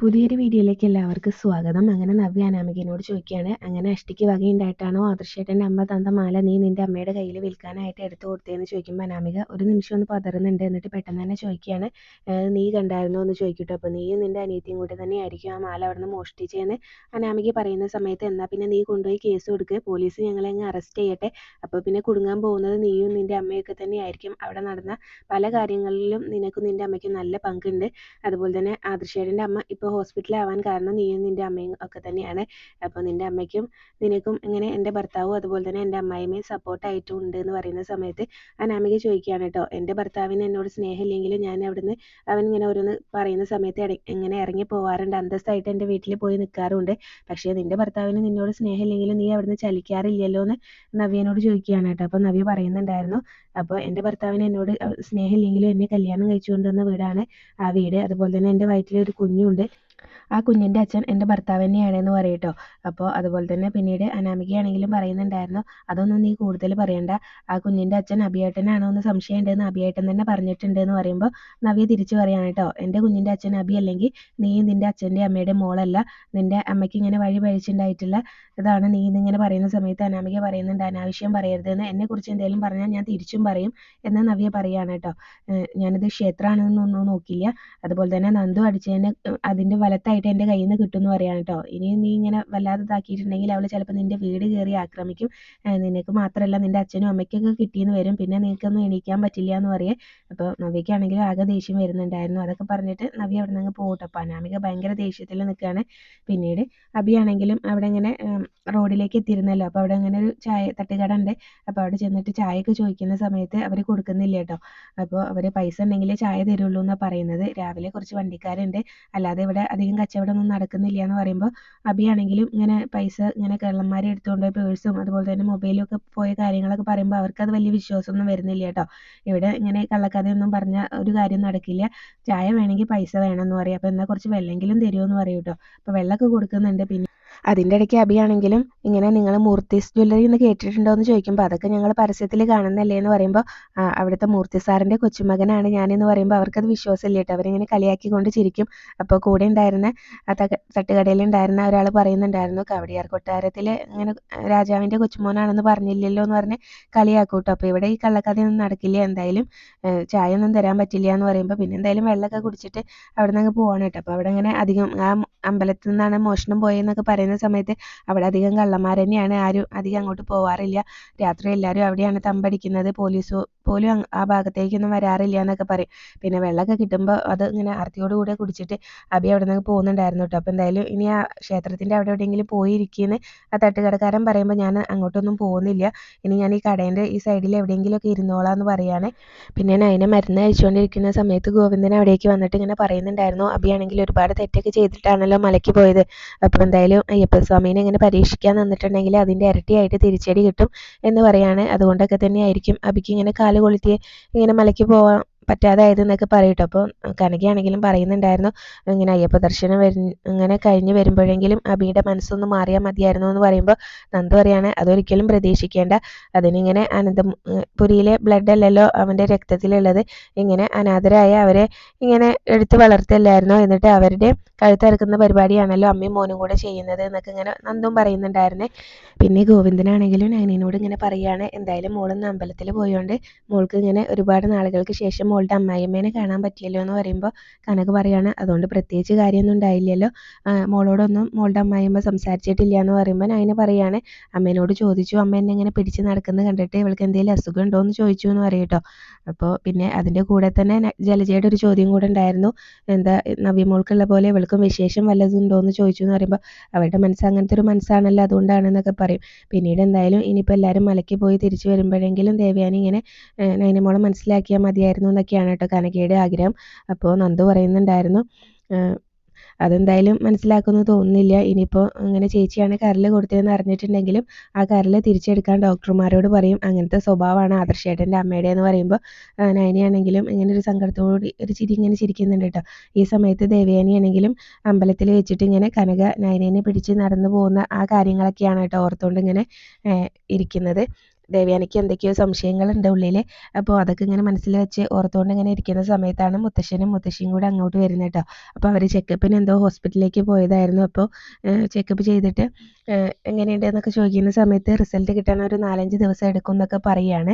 പുതിയൊരു വീഡിയോയിലേക്ക് എല്ലാവർക്കും സ്വാഗതം. അങ്ങനെ നവ്യ അനാമികയോട് ചോദിക്കുകയാണ് അങ്ങനെ അഷ്ടിക്ക് വകയുണ്ടായിട്ടാണോ ആദർശേട്ടന്റെ അമ്മ തന്ത മാല നീ നിന്റെ അമ്മയുടെ കയ്യിൽ വിൽക്കാനായിട്ട് എടുത്തു കൊടുത്തതെന്ന് ചോദിക്കുമ്പോൾ അനാമിക ഒരു നിമിഷം ഒന്ന് പതറുന്നുണ്ട് എന്നിട്ട് പെട്ടെന്ന് തന്നെ ചോദിക്കുകയാണ് നീ കണ്ടായിരുന്നോ? എന്ന് ചോദിക്കട്ടോ. അപ്പോൾ നീയും നിന്റെ അനിയത്തിയും തന്നെ ആയിരിക്കും ആ മാല അവിടെ നിന്ന് മോഷ്ടിച്ചതെന്ന് അനാമിക പറയുന്ന സമയത്ത് എന്നാൽ പിന്നെ നീ കൊണ്ടുപോയി കേസ് കൊടുക്കുക പോലീസ് ഞങ്ങളെ അങ്ങ് അറസ്റ്റ് ചെയ്യട്ടെ. അപ്പോൾ പിന്നെ കുടുങ്ങാൻ പോകുന്നത് നീയും നിന്റെ അമ്മയൊക്കെ തന്നെ ആയിരിക്കും അവിടെ നടന്ന പല കാര്യങ്ങളിലും നിനക്കും നിന്റെ അമ്മയ്ക്കും നല്ല പങ്കുണ്ട്. അതുപോലെ തന്നെ ആദർശേട്ടന്റെ അമ്മ ഇപ്പോൾ ഹോസ്പിറ്റലാവാൻ കാരണം നീയും നിന്റെ അമ്മയും ഒക്കെ തന്നെയാണ്. അപ്പോൾ നിന്റെ അമ്മയ്ക്കും നിനക്കും ഇങ്ങനെ എന്റെ ഭർത്താവും അതുപോലെ തന്നെ എന്റെ അമ്മായിയമ്മയും സപ്പോർട്ടായിട്ടും ഉണ്ട് എന്ന് പറയുന്ന സമയത്ത് അനാമിക ചോദിക്കുകയാണ് കേട്ടോ എന്റെ ഭർത്താവിന് എന്നോട് സ്നേഹമില്ലെങ്കിലും ഞാൻ അവിടുന്ന് അവൻ ഇങ്ങനെ ഓരോന്ന് പറയുന്ന സമയത്ത് ഇങ്ങനെ ഇറങ്ങി പോവാറുണ്ട്. അന്തസ്സായിട്ട് എന്റെ വീട്ടിൽ പോയി നിൽക്കാറുണ്ട് പക്ഷേ നിന്റെ ഭർത്താവിന് നിന്നോട് സ്നേഹമില്ലെങ്കിലും നീ അവിടുന്ന് ചലിക്കാറില്ലല്ലോ എന്ന് നവ്യനോട് ചോദിക്കുകയാണ് കേട്ടോ. അപ്പോൾ നവ്യ പറയുന്നുണ്ടായിരുന്നു അപ്പോൾ എന്റെ ഭർത്താവിന് എന്നോട് സ്നേഹമില്ലെങ്കിലും എന്നെ കല്യാണം കഴിച്ചു കൊണ്ടുവന്ന വീടാണ് ആ വീട്. അതുപോലെ തന്നെ എന്റെ വയറ്റിൽ ഒരു കുഞ്ഞുണ്ട്. ആ കുഞ്ഞിന്റെ അച്ഛൻ എന്റെ ഭർത്താവ് തന്നെയാണെന്ന് പറയും കേട്ടോ അപ്പോൾ അതുപോലെ തന്നെ പിന്നീട് അനാമികയാണെങ്കിലും പറയുന്നുണ്ടായിരുന്നു അതൊന്നും നീ കൂടുതൽ പറയണ്ട. ആ കുഞ്ഞിന്റെ അച്ഛൻ അഭിയേട്ടനാണോ എന്ന് സംശയം ഉണ്ടെന്ന് അഭിയേട്ടൻ തന്നെ പറഞ്ഞിട്ടുണ്ട് എന്ന് പറയുമ്പോൾ നവ്യ തിരിച്ചു പറയാണ് കേട്ടോ എന്റെ കുഞ്ഞിന്റെ അച്ഛൻ അബി അല്ലെങ്കിൽ നീ നിന്റെ അച്ഛന്റെ അമ്മയുടെ മോളല്ല. നിന്റെ അമ്മയ്ക്ക് ഇങ്ങനെ വഴി പഴിച്ചുണ്ടായിട്ടുള്ള ഇതാണ് നീ ഇതിങ്ങനെ പറയുന്ന സമയത്ത് അനാമിക പറയുന്നുണ്ട്. അനാവശ്യം പറയരുതെന്ന്. എന്നെക്കുറിച്ച് എന്തെങ്കിലും പറഞ്ഞാൽ ഞാൻ തിരിച്ചും പറയും എന്ന് നവ്യ പറയാണ് കേട്ടോ ഞാനിത് ക്ഷേത്രമാണെന്നൊന്നും നോക്കില്ല. അതുപോലെ തന്നെ നന്ദു അടിച്ചതിന് അതിന്റെ വലത്തായി ആയിട്ട് എന്റെ കയ്യിൽ നിന്ന് കിട്ടും എന്ന് പറയാണ് കേട്ടോ ഇനി നീ ഇങ്ങനെ വല്ലാതെ ഇതാക്കിയിട്ടുണ്ടെങ്കിൽ അവൾ ചിലപ്പോൾ നിന്റെ വീട് കയറി ആക്രമിക്കും. നിനക്ക് മാത്രമല്ല നിന്റെ അച്ഛനും അമ്മയ്ക്കൊക്കെ കിട്ടിയെന്ന് വരും. പിന്നെ നിനക്കൊന്നും എണീക്കാൻ പറ്റില്ല എന്ന് പറയേ. അപ്പോൾ നവ്യക്കാണെങ്കിലും ആകെ ദേഷ്യം വരുന്നുണ്ടായിരുന്നു. അതൊക്കെ പറഞ്ഞിട്ട് നവ്യ അവിടെ നിന്ന് പോകട്ടെ അപ്പോൾ അനാമിക ഭയങ്കര ദേഷ്യത്തിൽ നിൽക്കുകയാണ് പിന്നീട് അബിയാണെങ്കിലും അവിടെ ഇങ്ങനെ റോഡിലേക്ക് എത്തിയിരുന്നല്ലോ. അപ്പോൾ അവിടെ അങ്ങനെ ഒരു ചായ തട്ടുകട ഉണ്ട് അപ്പോൾ അവിടെ ചെന്നിട്ട് ചായയൊക്കെ ചോദിക്കുന്ന സമയത്ത് അവർ കൊടുക്കുന്നില്ല കേട്ടോ അപ്പോൾ അവർ പൈസ ഉണ്ടെങ്കിൽ ചായ തരുള്ളൂ എന്നാണ് പറയുന്നത്. രാവിലെ കുറച്ച് വണ്ടിക്കാരുണ്ട്. അല്ലാതെ ഇവിടെ അധികം കച്ചവടമൊന്നും നടക്കുന്നില്ല എന്ന് പറയുമ്പോൾ അബിയാണെങ്കിലും ഇങ്ങനെ പൈസ ഇങ്ങനെ കള്ളന്മാരെ എടുത്തുകൊണ്ട് പേഴ്സും അതുപോലെ തന്നെ മൊബൈലും ഒക്കെ പോയ കാര്യങ്ങളൊക്കെ പറയുമ്പോൾ അത് വലിയ വിശ്വാസമൊന്നും വരുന്നില്ല കേട്ടോ ഇവിടെ ഇങ്ങനെ കള്ളക്കഥയൊന്നും പറഞ്ഞ ഒരു കാര്യം നടക്കില്ല. ചായ വേണമെങ്കിൽ പൈസ വേണം എന്ന് പറയും. അപ്പോൾ എന്നാൽ കുറച്ച് വെള്ളമെങ്കിലും തരുമോ എന്ന് പറയും കേട്ടോ അപ്പോൾ വെള്ളമൊക്കെ കൊടുക്കുന്നുണ്ട്. പിന്നെ അതിന്റെ ഇടയ്ക്ക് അബിയാണെങ്കിലും ഇങ്ങനെ നിങ്ങൾ മൂർത്തീസ് ജ്വല്ലറി എന്ന് കേട്ടിട്ടുണ്ടോ എന്ന് ചോദിക്കുമ്പോൾ അതൊക്കെ ഞങ്ങൾ പരസ്യത്തിൽ കാണുന്നല്ലേ എന്ന് പറയുമ്പോൾ അവിടുത്തെ മൂർത്തി സാറിന്റെ കൊച്ചുമകനാണ് ഞാനെന്ന് പറയുമ്പോൾ അവർക്കത് വിശ്വാസമില്ല കേട്ടോ. അവരിങ്ങനെ കളിയാക്കിക്കൊണ്ട് ചിരിക്കും. അപ്പോൾ കൂടെ ഉണ്ടായിരുന്ന തട്ടുകടയിൽ ഉണ്ടായിരുന്ന ഒരാൾ പറയുന്നുണ്ടായിരുന്നു കവടിയാർ കൊട്ടാരത്തിൽ ഇങ്ങനെ രാജാവിന്റെ കൊച്ചുമോനാണെന്ന് പറഞ്ഞില്ലല്ലോ എന്ന് പറഞ്ഞ് കളിയാക്കും കേട്ടോ. അപ്പോൾ ഇവിടെ ഈ കള്ളക്കഥയൊന്നും നടക്കില്ല. എന്തായാലും ചായ ഒന്നും തരാൻ പറ്റില്ല എന്ന് പറയുമ്പോൾ പിന്നെ എന്തായാലും വെള്ളമൊക്കെ കുടിച്ചിട്ട് അവിടെ നിന്ന് അങ്ങ് പോവാണ് കേട്ടോ. അപ്പോൾ അവിടെ ഇങ്ങനെ അധികം ആ അമ്പലത്തിൽ നിന്നാണ് മോഷണം പോയെന്നൊക്കെ പറയുന്ന സമയത്ത് അവിടെ അധികം കള്ളന്മാർ തന്നെയാണ്. ആരും അധികം അങ്ങോട്ട് പോവാറില്ല. രാത്രി എല്ലാവരും അവിടെയാണ് തമ്പടിക്കുന്നത്. പോലീസ് പോലും ആ ഭാഗത്തേക്കൊന്നും വരാറില്ല എന്നൊക്കെ പറയും. പിന്നെ വെള്ളമൊക്കെ കിട്ടുമ്പോൾ അത് ഇങ്ങനെ ആർത്തിയോടുകൂടെ കുടിച്ചിട്ട് അബി അവിടെ നിന്ന് പോകുന്നുണ്ടായിരുന്നു കേട്ടോ. അപ്പോൾ എന്തായാലും ഇനി ആ ക്ഷേത്രത്തിന്റെ അവിടെ എവിടെയെങ്കിലും പോയിരിക്കുന്നു ആ തട്ടുകടക്കാരൻ പറയുമ്പോൾ ഞാൻ അങ്ങോട്ടൊന്നും പോകുന്നില്ല. ഇനി ഞാൻ ഈ കടേന്റെ ഈ സൈഡിൽ എവിടെയെങ്കിലുമൊക്കെ ഇരുന്നോളാം എന്ന് പറയാണ്. പിന്നെ അതിനെ മരുന്ന് അഴിച്ചുകൊണ്ടിരിക്കുന്ന സമയത്ത് ഗോവിന്ദൻ അവിടേക്ക് വന്നിട്ട് ഇങ്ങനെ പറയുന്നുണ്ടായിരുന്നു. അബിയാണെങ്കിൽ ഒരുപാട് തെറ്റൊക്കെ ചെയ്തിട്ടാണല്ലോ മലയ്ക്ക് പോയത്. അപ്പോൾ എന്തായാലും അയ്യപ്പസ്വാമീനെ ഇങ്ങനെ പരീക്ഷിക്കാൻ നിന്നിട്ടുണ്ടെങ്കിൽ അതിന്റെ ഇരട്ടിയായിട്ട് തിരിച്ചടി കിട്ടും എന്ന് പറയാണ്. അതുകൊണ്ടൊക്കെ തന്നെയായിരിക്കും അബിക്ക് ഇങ്ങനെ കാൽ കൊളുത്തി ഇങ്ങനെ മലയ്ക്ക് പോവാൻ പറ്റാതായതെന്നൊക്കെ പറയും കേട്ടോ അപ്പോൾ കനകയാണെങ്കിലും പറയുന്നുണ്ടായിരുന്നു ഇങ്ങനെ അയ്യപ്പ ദർശനം വരു ഇങ്ങനെ കഴിഞ്ഞ് വരുമ്പോഴെങ്കിലും അബിയുടെ മനസ്സൊന്ന് മാറിയാൽ മതിയായിരുന്നു എന്ന് പറയുമ്പോൾ നന്ദു പറയാണ് അതൊരിക്കലും പ്രതീക്ഷിക്കേണ്ട. അതിനിങ്ങനെ അനന്തപുരിയിലെ ബ്ലഡ് അല്ലല്ലോ അവന്റെ രക്തത്തിലുള്ളത്. ഇങ്ങനെ അനാഥരായ അവരെ ഇങ്ങനെ എടുത്ത് വളർത്തല്ലായിരുന്നോ? എന്നിട്ട് അവരുടെ കഴുത്തിറക്കുന്ന പരിപാടിയാണല്ലോ അമ്മയും മോനും കൂടെ ചെയ്യുന്നത് എന്നൊക്കെ ഇങ്ങനെ നന്ദും പറയുന്നുണ്ടായിരുന്നേ. പിന്നെ ഗോവിന്ദനാണെങ്കിലും നയനോട് ഇങ്ങനെ പറയുകയാണ് എന്തായാലും മോളൊന്ന് അമ്പലത്തിൽ പോയോണ്ട് മോൾക്ക് ഇങ്ങനെ ഒരുപാട് നാളുകൾക്ക് ശേഷം മോളുടെ അമ്മായിയമ്മേനെ കാണാൻ പറ്റിയല്ലോ എന്ന് പറയുമ്പോൾ കനക പറയാണ് അതുകൊണ്ട് പ്രത്യേകിച്ച് കാര്യമൊന്നും ഉണ്ടായില്ലല്ലോ. മോളോടൊന്നും മോളുടെ അമ്മായിയമ്മ സംസാരിച്ചിട്ടില്ല എന്ന് പറയുമ്പോൾ നയന പറയാണ് അമ്മേനോട് ചോദിച്ചു അമ്മ എന്നെ ഇങ്ങനെ പിടിച്ച് നടക്കുന്നത് കണ്ടിട്ട് ഇവൾക്ക് എന്തെങ്കിലും അസുഖം ഉണ്ടോ എന്ന് ചോദിച്ചു എന്ന് പറയട്ടോ അപ്പോൾ പിന്നെ അതിന്റെ കൂടെ തന്നെ ജലജയുടെ ഒരു ചോദ്യം കൂടെ ഉണ്ടായിരുന്നു എന്താ നവ്യ മോൾക്കുള്ള പോലെ ഇവൾക്കും വിശേഷം വല്ലതും ഉണ്ടോ എന്ന് ചോദിച്ചു എന്ന് പറയുമ്പോൾ അവരുടെ മനസ്സ് അങ്ങനത്തെ ഒരു മനസ്സാണല്ലോ അതുകൊണ്ടാണെന്നൊക്കെ പറയും. പിന്നീട് എന്തായാലും ഇനിയിപ്പോൾ എല്ലാവരും മലയ്ക്ക് പോയി തിരിച്ചു വരുമ്പോഴെങ്കിലും ദേവയാനി ഇങ്ങനെ നൈനമോളെ മനസ്സിലാക്കിയാൽ മതിയായിരുന്നു എന്നൊക്കെയാണ് കേട്ടോ കനകയുടെ ആഗ്രഹം. അപ്പോൾ നന്ദു പറയുന്നുണ്ടായിരുന്നു അതെന്തായാലും മനസ്സിലാക്കുമെന്ന് തോന്നുന്നില്ല. ഇനിയിപ്പോൾ അങ്ങനെ ചേച്ചിയാണ് കരൽ കൊടുത്തതെന്ന് അറിഞ്ഞിട്ടുണ്ടെങ്കിലും ആ കരൽ തിരിച്ചെടുക്കാൻ ഡോക്ടർമാരോട് പറയും. അങ്ങനത്തെ സ്വഭാവമാണ് ആദർശേട്ടന്റെ അമ്മയുടെ എന്ന് പറയുമ്പോൾ നയനിയാണെങ്കിലും ഇങ്ങനെ ഒരു സങ്കടത്തോട് ഒരു ചിരി ഇങ്ങനെ ചിരിക്കുന്നുണ്ട് കേട്ടോ. ഈ സമയത്ത് ദേവയാനിയാണെങ്കിലും അമ്പലത്തിൽ വെച്ചിട്ട് ഇങ്ങനെ കനക നയനേനെ പിടിച്ച് നടന്നു പോകുന്ന ആ കാര്യങ്ങളൊക്കെയാണ് കേട്ടോ ഓർത്തുകൊണ്ട് ഇങ്ങനെ ഇരിക്കുന്നത്. ദേവയാനിക്ക് എന്തൊക്കെയോ സംശയങ്ങളുണ്ട് ഉള്ളിൽ അപ്പോൾ അതൊക്കെ ഇങ്ങനെ മനസ്സിൽ വെച്ച് ഓർത്തുകൊണ്ട് ഇങ്ങനെ ഇരിക്കുന്ന സമയത്താണ് മുത്തശ്ശനും മുത്തശ്ശിയും കൂടെ അങ്ങോട്ട് വരുന്നത് കേട്ടോ അപ്പോൾ അവർ ചെക്കപ്പിന് എന്തോ ഹോസ്പിറ്റലിലേക്ക് പോയതായിരുന്നു. അപ്പോൾ ചെക്കപ്പ് ചെയ്തിട്ട് എങ്ങനെയുണ്ട് എന്നൊക്കെ ചോദിക്കുന്ന സമയത്ത് റിസൾട്ട് കിട്ടാൻ ഒരു നാലഞ്ച് ദിവസം എടുക്കും എന്നൊക്കെ പറയുകയാണ്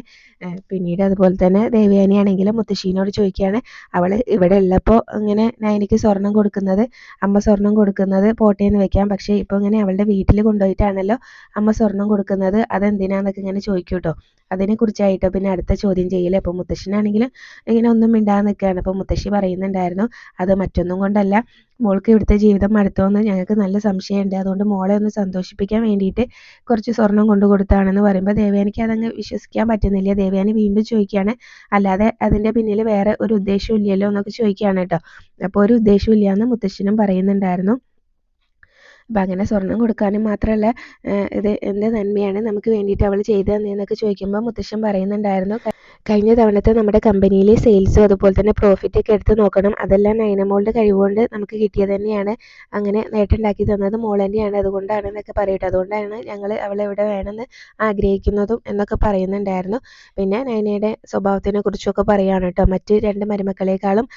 പിന്നീട് അതുപോലെ തന്നെ ദേവയാനിയാണെങ്കിലും മുത്തശ്ശീനോട് ചോദിക്കുകയാണ് അവൾ ഇവിടെ ഉള്ളപ്പോൾ ഇങ്ങനെ നയനിക്ക് സ്വർണം കൊടുക്കുന്നത് അമ്മ സ്വർണം കൊടുക്കുന്നത് പോട്ടേന്ന് വെക്കാം. പക്ഷേ ഇപ്പോൾ ഇങ്ങനെ അവളുടെ വീട്ടിൽ കൊണ്ടുപോയിട്ടാണല്ലോ അമ്മ സ്വർണം കൊടുക്കുന്നത്. അതെന്തിനാന്നൊക്കെ ഇങ്ങനെ ചോദിക്കും. കേട്ടോ അതിനെക്കുറിച്ചായിട്ടോ പിന്നെ അടുത്ത ചോദ്യം ചെയ്യൽ അപ്പോൾ മുത്തശ്ശനാണെങ്കിൽ ഇങ്ങനെ ഒന്നും മിണ്ടാതെ നിൽക്കുകയാണ് അപ്പോൾ മുത്തശ്ശി പറയുന്നുണ്ടായിരുന്നു അത് മറ്റൊന്നും കൊണ്ടല്ല. മോൾക്ക് ഇവിടുത്തെ ജീവിതം മടുത്തോന്ന് ഞങ്ങൾക്ക് നല്ല സംശയമുണ്ട്. അതുകൊണ്ട് മോളെ ഒന്ന് സന്തോഷിപ്പിക്കാൻ വേണ്ടിയിട്ട് കുറച്ച് സ്വർണം കൊണ്ടു കൊടുത്താണെന്ന് പറയുമ്പോൾ ദേവയാനിക്ക് അതങ്ങ് വിശ്വസിക്കാൻ പറ്റുന്നില്ല. ദേവയാനി വീണ്ടും ചോദിക്കുകയാണ് അല്ലാതെ അതിന്റെ പിന്നിൽ വേറെ ഒരു ഉദ്ദേശവും ഇല്ലല്ലോ എന്നൊക്കെ ചോദിക്കുകയാണ് കേട്ടോ. അപ്പോൾ ഒരു ഉദ്ദേശവും ഇല്ലയെന്ന് മുത്തശ്ശനും പറയുന്നുണ്ടായിരുന്നു. അപ്പം അങ്ങനെ സ്വർണം കൊടുക്കാനും മാത്രമല്ല ഇത് എന്ത് നന്മയാണ് നമുക്ക് വേണ്ടിയിട്ട് അവൾ ചെയ്തു തന്നതെന്നൊക്കെ ചോദിക്കുമ്പോൾ മുത്തശ്ശൻ പറയുന്നുണ്ടായിരുന്നു. കഴിഞ്ഞ തവണത്തെ നമ്മുടെ കമ്പനിയിലെ സെയിൽസും അതുപോലെ തന്നെ പ്രോഫിറ്റ് ഒക്കെ എടുത്ത് നോക്കണം. അതെല്ലാം നൈനമോളുടെ കഴിവുകൊണ്ട് നമുക്ക് കിട്ടിയത് തന്നെയാണ്. അങ്ങനെ നേട്ടമുണ്ടാക്കി തന്നത് മോൾ തന്നെയാണ് അതുകൊണ്ടാണ് എന്നൊക്കെ പറയട്ടെ. അതുകൊണ്ടാണ് ഞങ്ങൾ അവളെ ഇവിടെ വേണമെന്ന് ആഗ്രഹിക്കുന്നതും എന്നൊക്കെ പറയുന്നുണ്ടായിരുന്നു. പിന്നെ നൈനയുടെ സ്വഭാവത്തിനെ കുറിച്ചൊക്കെ പറയുകയാണ് കേട്ടോ. മറ്റ് രണ്ട് മരുമക്കളെക്കാളും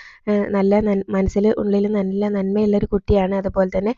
നല്ല മനസ്സിൽ ഉള്ളിൽ നല്ല നന്മയുള്ള ഒരു കുട്ടിയാണ്. അതുപോലെ തന്നെ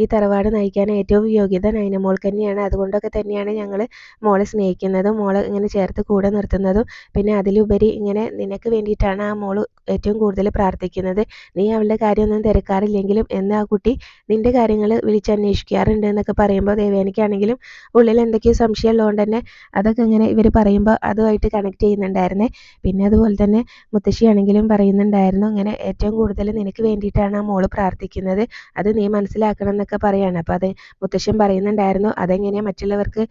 ഈ തറവാട് നയിക്കാൻ ഏറ്റവും യോഗ്യത നൈനമോൾക്ക് തന്നെയാണ്. അതുകൊണ്ടൊക്കെ തന്നെയാണ് ഞങ്ങൾ മോളെ സ്നേഹിക്കുന്നതും മോളെ ഇങ്ങനെ ചേർത്ത് കൂടെ നിർത്തുന്നതും. പിന്നെ അതിലുപരി ഇങ്ങനെ നിനക്ക് വേണ്ടിയിട്ടാണ് ആ മോൾ ഏറ്റവും കൂടുതൽ പ്രാർത്ഥിക്കുന്നത്. നീ അവളുടെ കാര്യമൊന്നും തിരക്കാറില്ലെങ്കിലും എന്ന് ആ കുട്ടി നിന്റെ കാര്യങ്ങൾ വിളിച്ചന്വേഷിക്കാറുണ്ട് എന്നൊക്കെ പറയുമ്പോൾ ദേവേനിക്കാണെങ്കിലും ഉള്ളിൽ എന്തൊക്കെയോ സംശയം ഉള്ളതുകൊണ്ട് തന്നെ അതൊക്കെ ഇങ്ങനെ ഇവർ പറയുമ്പോൾ അതുമായിട്ട് കണക്ട് ചെയ്യുന്നുണ്ടായിരുന്നേ. പിന്നെ അതുപോലെ തന്നെ മുത്തശ്ശിയാണെങ്കിലും പറയുന്നുണ്ടായിരുന്നു ഇങ്ങനെ ഏറ്റവും കൂടുതൽ നിനക്ക് വേണ്ടിയിട്ടാണ് ആ മോൾ പ്രാർത്ഥിക്കുന്നത്. അത് നീ മനസ്സിലാക്കണം എന്നൊക്കെ പറയാണ്. അപ്പോൾ അത് മുത്തശ്ശൻ പറയുന്നുണ്ടായിരുന്നു. അതെങ്ങനെയാണ് മറ്റുള്ളവർക്ക്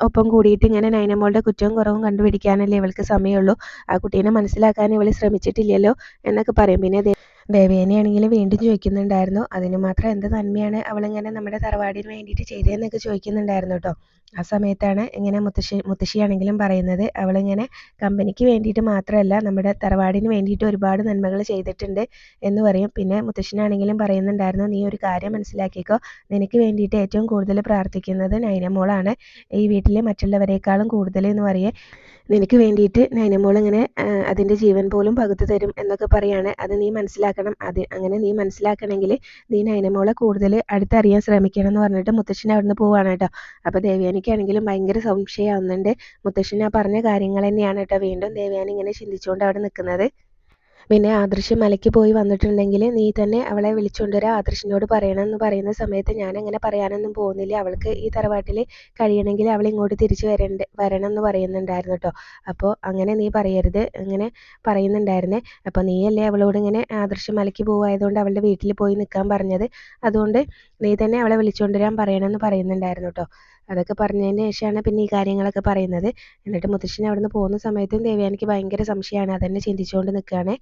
ഒപ്പം കൂടിയിട്ട് ഇങ്ങനെ നൈനമോളുടെ കുറ്റവും കുറവും കണ്ടുപിടിക്കാനല്ലേ ഇവൾക്ക് സമയമുള്ളൂ. ആ കുട്ടീനെ മനസ്സിലാക്കാൻ ഇവൾ ശ്രമിച്ചിട്ടില്ലല്ലോ എന്നൊക്കെ പറയും. പിന്നെ ദേവേനയാണെങ്കിൽ വീണ്ടും ചോദിക്കുന്നുണ്ടായിരുന്നു. അതിന് മാത്രം എന്ത് നന്മയാണ് അവളിങ്ങനെ നമ്മുടെ തറവാടിന് വേണ്ടിയിട്ട് ചെയ്തതെന്നൊക്കെ ചോദിക്കുന്നുണ്ടായിരുന്നു കേട്ടോ ആ സമയത്താണ് ഇങ്ങനെ മുത്തശ്ശി മുത്തശ്ശിയാണെങ്കിലും പറയുന്നത്. അവളിങ്ങനെ കമ്പനിക്ക് വേണ്ടിയിട്ട് മാത്രമല്ല നമ്മുടെ തറവാടിന് വേണ്ടിയിട്ട് ഒരുപാട് നന്മകൾ ചെയ്തിട്ടുണ്ട് എന്ന് പറയും. പിന്നെ മുത്തശ്ശനാണെങ്കിലും പറയുന്നുണ്ടായിരുന്നു നീ ഒരു കാര്യം മനസ്സിലാക്കിക്കോ. നിനക്ക് വേണ്ടിയിട്ട് ഏറ്റവും കൂടുതൽ പ്രാർത്ഥിക്കുന്നത് നൈനമോളാണ്. ഈ വീട്ടിലെ മറ്റുള്ളവരെക്കാളും കൂടുതൽ എന്ന് പറയേ. നിനക്ക് വേണ്ടിയിട്ട് നൈനമോൾ ഇങ്ങനെ അതിന്റെ ജീവൻ പോലും പകുത്തു തരും എന്നൊക്കെ പറയാണ്. അത് നീ മനസ്സിലാക്കണം. അത് അങ്ങനെ നീ മനസ്സിലാക്കണമെങ്കിൽ നീ നൈനമോളെ കൂടുതൽ അടുത്തറിയാൻ ശ്രമിക്കണം എന്ന് പറഞ്ഞിട്ട് മുത്തശ്ശൻ അവിടുന്ന് പോവാണ് കേട്ടോ. അപ്പോൾ ദേവയാനിക്കാണെങ്കിലും ഭയങ്കര സംശയമാവുന്നുണ്ട് മുത്തശ്ശൻ ആ പറഞ്ഞ കാര്യങ്ങൾ തന്നെയാണ് കേട്ടോ. വീണ്ടും ദേവയാനി ഇങ്ങനെ ചിന്തിച്ചുകൊണ്ട് അവിടെ നിൽക്കുന്നത്. പിന്നെ ആദർശ് മലയ്ക്ക് പോയി വന്നിട്ടുണ്ടെങ്കിൽ നീ തന്നെ അവളെ വിളിച്ചുകൊണ്ടുവരാ ആദർശിനോട് പറയണം എന്ന് പറയുന്ന സമയത്ത് ഞാൻ അങ്ങനെ പറയാനൊന്നും പോകുന്നില്ല. അവൾക്ക് ഈ തറവാട്ടിൽ കഴിയണമെങ്കിൽ അവൾ ഇങ്ങോട്ട് തിരിച്ചു വരണ്ട വരണം എന്ന് പറയുന്നുണ്ടായിരുന്നു കേട്ടോ അപ്പോൾ അങ്ങനെ നീ പറയരുത് അങ്ങനെ പറയുന്നുണ്ടായിരുന്നേ. അപ്പോൾ നീയല്ലേ അവളോട് ഇങ്ങനെ ആദർശ് മലയ്ക്ക് പോവായതുകൊണ്ട് അവളുടെ വീട്ടിൽ പോയി നിൽക്കാൻ പറഞ്ഞത്? അതുകൊണ്ട് നീ തന്നെ അവളെ വിളിച്ചുകൊണ്ടുവരാൻ പറയണമെന്ന് പറയുന്നുണ്ടായിരുന്നു കേട്ടോ അതൊക്കെ പറഞ്ഞതിന് ശേഷമാണ് പിന്നെ ഈ കാര്യങ്ങളൊക്കെ പറയുന്നത്. എന്നിട്ട് മുത്തശ്ശൻ അവിടെ നിന്ന് പോകുന്ന സമയത്തും ദേവയാനിക്ക് ഭയങ്കര സംശയമാണ്. അതന്നെ ചിന്തിച്ചുകൊണ്ട് നിൽക്കുകയാണ്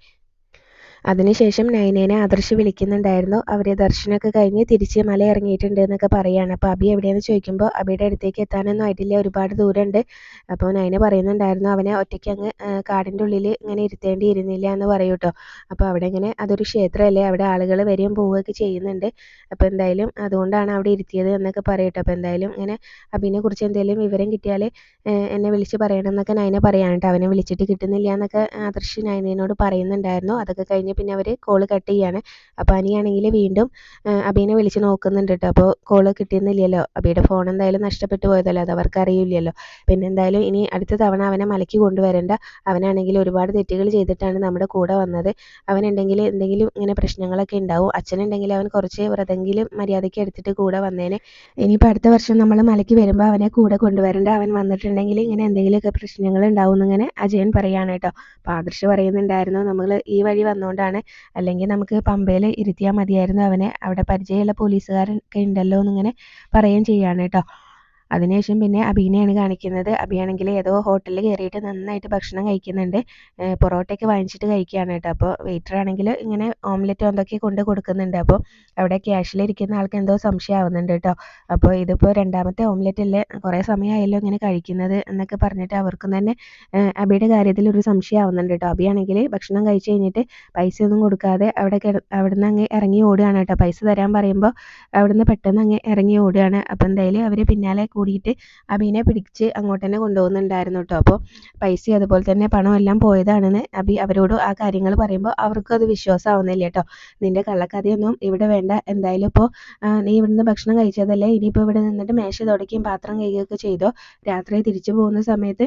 അതിനുശേഷം നൈനേനെ ആദർശ് വിളിക്കുന്നുണ്ടായിരുന്നു. അവർ ദർശനമൊക്കെ കഴിഞ്ഞ് തിരിച്ച് മല ഇറങ്ങിയിട്ടുണ്ട് എന്നൊക്കെ പറയുകയാണ് അപ്പോൾ അബി എവിടെയെന്ന് ചോദിക്കുമ്പോൾ അബിയുടെ അടുത്തേക്ക് എത്താനൊന്നും ആയിട്ടില്ല ഒരുപാട് ദൂരമുണ്ട്. അപ്പോൾ നൈന പറയുന്നുണ്ടായിരുന്നു അവനെ ഒറ്റയ്ക്ക് അങ്ങ് കാടിന്റെ ഉള്ളിൽ ഇങ്ങനെ ഇരുത്തേണ്ടി ഇരുന്നില്ല എന്ന് പറയൂട്ടോ കേട്ടോ അപ്പോൾ അവിടെ ഇങ്ങനെ അതൊരു ക്ഷേത്രമല്ലേ അവിടെ ആളുകൾ വരികയും പോവുകയൊക്കെ ചെയ്യുന്നുണ്ട്. അപ്പോൾ എന്തായാലും അതുകൊണ്ടാണ് അവിടെ ഇരുത്തിയത് എന്നൊക്കെ പറയട്ടോ അപ്പോൾ എന്തായാലും ഇങ്ങനെ അബിനെ കുറിച്ച് എന്തെങ്കിലും വിവരം കിട്ടിയാൽ എന്നെ വിളിച്ച് പറയണം എന്നൊക്കെ നൈന പറയാനുണ്ട് അവനെ വിളിച്ചിട്ട് കിട്ടുന്നില്ല എന്നൊക്കെ ആദർശ് നൈനയോട് പറയുന്നുണ്ടായിരുന്നു. അതൊക്കെ കഴിഞ്ഞ് പിന്നെ അവർ കോൾ കട്ട് ചെയ്യാണ്. അപ്പോൾ അനിയാണെങ്കിൽ വീണ്ടും അബീനെ വിളിച്ച് നോക്കുന്നുണ്ട് കേട്ടോ അപ്പോൾ കോൾ കിട്ടിയെന്നില്ലല്ലോ അബിയുടെ ഫോൺ എന്തായാലും നഷ്ടപ്പെട്ടു പോയതല്ലോ? അത് അവർക്ക് പിന്നെ എന്തായാലും ഇനി അടുത്ത തവണ അവനെ മലയ്ക്ക് കൊണ്ടുവരേണ്ട. അവനാണെങ്കിൽ ഒരുപാട് തെറ്റുകൾ ചെയ്തിട്ടാണ് നമ്മുടെ കൂടെ വന്നത്. അവനുണ്ടെങ്കിൽ എന്തെങ്കിലും ഇങ്ങനെ പ്രശ്നങ്ങളൊക്കെ ഉണ്ടാവും. അച്ഛനുണ്ടെങ്കിൽ അവൻ കുറച്ച് വ്രതെങ്കിലും മര്യാദയ്ക്ക് എടുത്തിട്ട് കൂടെ വന്നേനെ. ഇനിയിപ്പോൾ അടുത്ത വർഷം നമ്മൾ മലയ്ക്ക് വരുമ്പോൾ അവനെ കൂടെ കൊണ്ടുവരേണ്ട. അവൻ വന്നിട്ടുണ്ടെങ്കിൽ ഇങ്ങനെ എന്തെങ്കിലുമൊക്കെ പ്രശ്നങ്ങൾ ഉണ്ടാവും എന്നിങ്ങനെ അജയൻ പറയാണ് കേട്ടോ അപ്പോൾ ആദർശ് പറയുന്നുണ്ടായിരുന്നു നമ്മൾ ഈ വഴി വന്നുകൊണ്ടാണ് അല്ലെങ്കിൽ നമുക്ക് പമ്പയിൽ ഇരുത്തിയാൽ മതിയായിരുന്നു അവനെ. അവിടെ പരിചയമുള്ള പോലീസുകാരൊക്കെ ഉണ്ടല്ലോ എന്നിങ്ങനെ പറയുകയും ചെയ്യാണ് കേട്ടോ. അതിനുശേഷം പിന്നെ അബീനെയാണ് കാണിക്കുന്നത്. അബിയാണെങ്കിൽ ഏതോ ഹോട്ടലിൽ കയറിയിട്ട് നന്നായിട്ട് ഭക്ഷണം കഴിക്കുന്നുണ്ട്. പൊറോട്ടയൊക്കെ വാങ്ങിച്ചിട്ട് കഴിക്കുകയാണ് കേട്ടോ. അപ്പോൾ വെയിറ്റർ ആണെങ്കിൽ ഇങ്ങനെ ഓംലെറ്റ് എന്തൊക്കെ കൊണ്ട് കൊടുക്കുന്നുണ്ട്. അപ്പോൾ അവിടെ ക്യാഷിലിരിക്കുന്ന ആൾക്ക് എന്തോ സംശയമാവുന്നുണ്ട് കേട്ടോ. അപ്പോൾ ഇതിപ്പോൾ രണ്ടാമത്തെ ഓംലെറ്റ് അല്ലേ കുറേ സമയമായല്ലോ ഇങ്ങനെ കഴിക്കുന്നത് എന്നൊക്കെ പറഞ്ഞിട്ട് അവർക്കും തന്നെ അബിയുടെ കാര്യത്തിൽ ഒരു സംശയം ആവുന്നുണ്ട് കേട്ടോ. അബിയാണെങ്കിൽ ഭക്ഷണം കഴിച്ചു കഴിഞ്ഞിട്ട് പൈസ ഒന്നും കൊടുക്കാതെ അവിടെ അവിടുന്ന് അങ്ങ് ഇറങ്ങി ഓടുകയാണ് കേട്ടോ. പൈസ തരാൻ പറയുമ്പോൾ അവിടുന്ന് പെട്ടെന്ന് അങ്ങ് ഇറങ്ങി ഓടുകയാണ്. അപ്പോൾ എന്തായാലും അവർ പിന്നാലെ കൂടിയിട്ട് അബീനെ പിടിച്ച് അങ്ങോട്ട് തന്നെ കൊണ്ടുപോകുന്നുണ്ടായിരുന്നു കേട്ടോ അപ്പോൾ പൈസ അതുപോലെ തന്നെ പണം എല്ലാം പോയതാണെന്ന് അബി അവരോട് ആ കാര്യങ്ങൾ പറയുമ്പോൾ അവർക്കും അത് വിശ്വാസമാവുന്നില്ല കേട്ടോ നിന്റെ കള്ളക്കഥയൊന്നും ഇവിടെ വേണ്ട. എന്തായാലും ഇപ്പോൾ നീ ഇവിടുന്ന് ഭക്ഷണം കഴിച്ചതല്ലേ? ഇനിയിപ്പോൾ ഇവിടെ നിന്നിട്ട് മേശ തുടക്കുകയും പാത്രം കഴുകുകയൊക്കെ ചെയ്തോ? രാത്രി തിരിച്ചു പോകുന്ന സമയത്ത്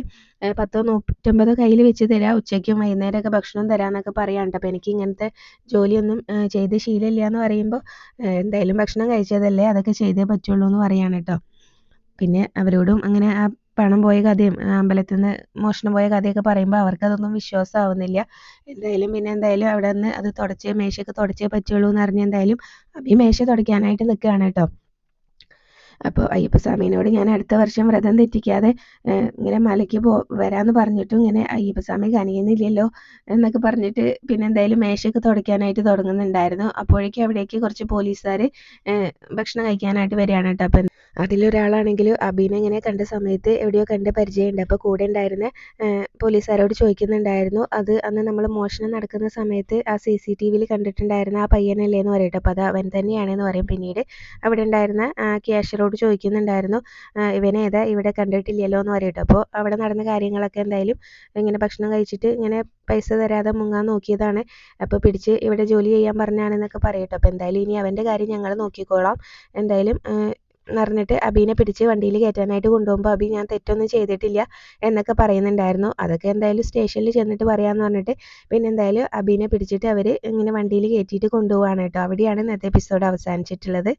പത്തോ നൂറ്റമ്പതോ കയ്യിൽ വെച്ച് തരാം. ഉച്ചയ്ക്കും വൈകുന്നേരമൊക്കെ ഭക്ഷണം തരാമെന്നൊക്കെ പറയാണ്ട് അപ്പോൾ എനിക്ക് ഇങ്ങനത്തെ ജോലിയൊന്നും ചെയ്ത് ശീലമില്ല എന്ന് പറയുമ്പോൾ എന്തായാലും ഭക്ഷണം കഴിച്ചതല്ലേ? അതൊക്കെ ചെയ്തേ പറ്റുള്ളൂ എന്ന് പറയാണ് കേട്ടോ പിന്നെ അവരോടും അങ്ങനെ ആ പണം പോയ കഥയും അമ്പലത്തിൽ നിന്ന് മോഷണം പോയ കഥയൊക്കെ പറയുമ്പോൾ അവർക്ക് അവർക്കതൊന്നും വിശ്വാസമാവുന്നില്ല. എന്തായാലും പിന്നെ എന്തായാലും അവിടെ നിന്ന് അത് തുടച്ചേ മേശയൊക്കെ തുടച്ചേ പറ്റുള്ളൂ എന്ന് അറിഞ്ഞ് എന്തായാലും അഭി മേശ തുടയ്ക്കാനായിട്ട് നിൽക്കുകയാണ് കേട്ടോ. അപ്പോൾ അയ്യപ്പസ്വാമിനോട് ഞാൻ അടുത്ത വർഷം വ്രതം തെറ്റിക്കാതെ ഇങ്ങനെ മലയ്ക്ക് പോ വരാമെന്ന് പറഞ്ഞിട്ടും ഇങ്ങനെ അയ്യപ്പസ്വാമി കനിയുന്നില്ലല്ലോ എന്നൊക്കെ പറഞ്ഞിട്ട് പിന്നെ എന്തായാലും മേശയൊക്കെ തുടയ്ക്കാനായിട്ട് തുടങ്ങുന്നുണ്ടായിരുന്നു. അപ്പോഴേക്കും അവിടേക്ക് കുറച്ച് പോലീസുകാർ ഭക്ഷണം കഴിക്കാനായിട്ട് വരികയാണ് കേട്ടോ. അപ്പം അതിലൊരാളാണെങ്കിലും അബീനെ ഇങ്ങനെ കണ്ട സമയത്ത് എവിടെയോ കണ്ട പരിചയമുണ്ട്. അപ്പോൾ കൂടെ ഉണ്ടായിരുന്ന പോലീസുകാരോട് ചോദിക്കുന്നുണ്ടായിരുന്നു. അത് അന്ന് നമ്മൾ മോഷണം നടക്കുന്ന സമയത്ത് ആ സി സി ടി വിയിൽ കണ്ടിട്ടുണ്ടായിരുന്ന ആ പയ്യനല്ലേ എന്ന് പറയട്ടെ. അപ്പോൾ അത് അവൻ തന്നെയാണെന്ന് പറയും. പിന്നീട് അവിടെ ഉണ്ടായിരുന്ന ക്യാഷ്യറോട് ചോദിക്കുന്നുണ്ടായിരുന്നു ഇവനെ ഏതാ ഇവിടെ കണ്ടിട്ടില്ലല്ലോ എന്ന് പറയട്ടെ. അപ്പോൾ അവിടെ നടന്ന കാര്യങ്ങളൊക്കെ എന്തായാലും ഇങ്ങനെ ഭക്ഷണം കഴിച്ചിട്ട് ഇങ്ങനെ പൈസ തരാതെ മുങ്ങാൻ നോക്കിയതാണ്. അപ്പോൾ പിടിച്ച് ഇവിടെ ജോലി ചെയ്യാൻ പറഞ്ഞാണെന്നൊക്കെ പറയട്ടെ. അപ്പോൾ എന്തായാലും ഇനി അവന്റെ കാര്യം ഞങ്ങൾ നോക്കിക്കോളാം. എന്തായാലും നിറഞ്ഞിട്ട് അബീനെ പിടിച്ച് വണ്ടിയിൽ കയറ്റാനായിട്ട് കൊണ്ടുപോകുമ്പോൾ അബി ഞാൻ തെറ്റൊന്നും ചെയ്തിട്ടില്ല എന്നൊക്കെ പറയുന്നുണ്ടായിരുന്നു. അതൊക്കെ എന്തായാലും സ്റ്റേഷനിൽ ചെന്നിട്ട് പറയാമെന്ന് പറഞ്ഞിട്ട് പിന്നെ എന്തായാലും അബീനെ പിടിച്ചിട്ട് അവർ ഇങ്ങനെ വണ്ടിയിൽ കയറ്റിയിട്ട് കൊണ്ടുപോവാണ് കേട്ടോ. അവിടെയാണ് ഇന്നത്തെ എപ്പിസോഡ് അവസാനിച്ചിട്ടുള്ളത്.